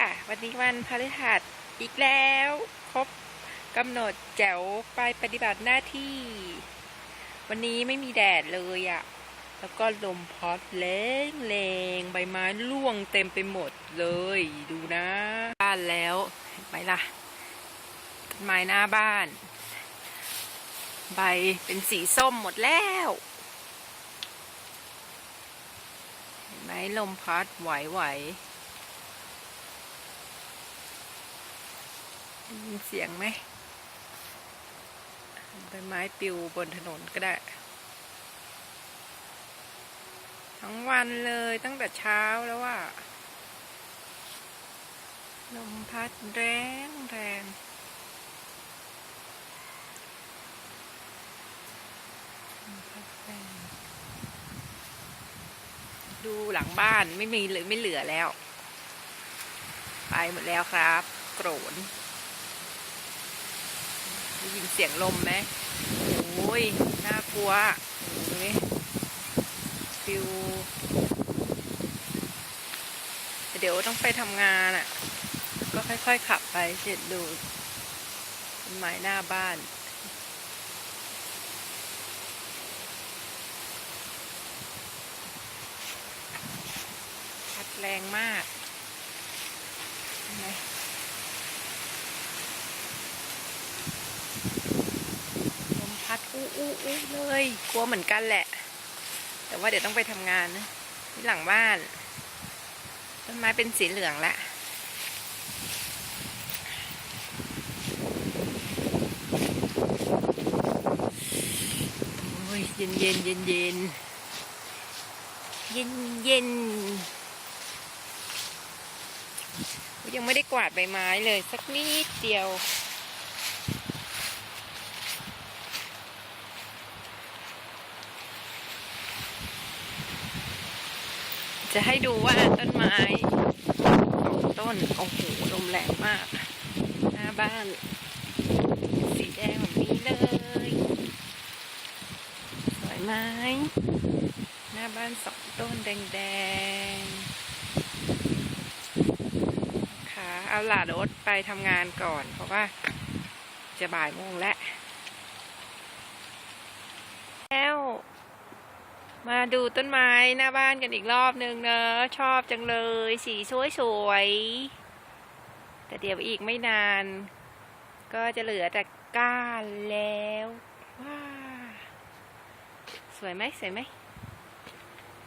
ค่ะวันนี้วันพฤหัสอีกแล้ว ครบกำหนดแจ๋วไปปฏิบัติหน้าที่ วันนี้ไม่มีแดดเลยอะ่ะ แล้วก็ลมพัดแรงแรงใบไม้ร่วงเต็มไปหมดเลย ดูนะบ้านแล้วไหมล่ะต้นไม้หน้าบ้าน ใบเป็นสีส้มหมดแล้ว ห็นไหมลมพัดไหวไหวๆได้ยินเสียงไหมใบไม้ปลิวบนถนนก็ได้ ทั้งวันเลยตั้งแต่เช้าแล้วว่าลมพัดแรงแรงลมพัดแรง ดูหลังบ้านไม่มีเลยไม่เหลือแล้ว ไปหมดแล้วครับ โกรนได้ยินเสียงลมไหมโอ้ยน่ากลัวโอ้ยฟิวเดี๋ยวต้องไปทำงานอะ ก็ค่อยๆขับไปเสร็จดูไม้หน้าบ้าน พัด แรงมากลมพัดอู้อู้อู้เลย กลัวเหมือนกันแหละ แต่ว่าเดี๋ยวต้องไปทำงานนะที่หลังบ้าน ต้นไม้เป็นสีเหลืองละโอ้ยเย็นเย็นเย็นเย็นเย็นเย็น ยังไม่ได้กวาดใบไม้เลย สักนิดเดียว จะให้ดูว่าต้นไม้สองต้น โอ้โหลมแรงมาก หน้าบ้าน สีแดงแบบนี้เลย สวยไหมหน้าบ้านสองต้นแดงๆ เอาหลานรถไปทำงานก่อน เพราะว่าจะบ่ายโมงแล้วแล้ว มาดูต้นไม้หน้าบ้านกันอีกรอบนึงเนอะชอบจังเลย สีสวยๆแต่เดี๋ยวอีกไม่นาน ก็จะเหลือแต่ก้านแล้วว้าสวยไหมสวยไหม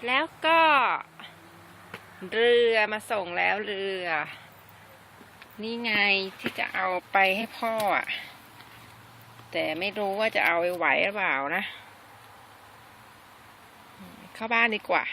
แล้วก็ เรือมาส่งแล้วเรือ นี่ไงที่จะเอาไปให้พ่ออะแต่ไม่รู้ว่าจะเอาไปไหวหรือเปล่านะ เข้าบ้านดีกว่า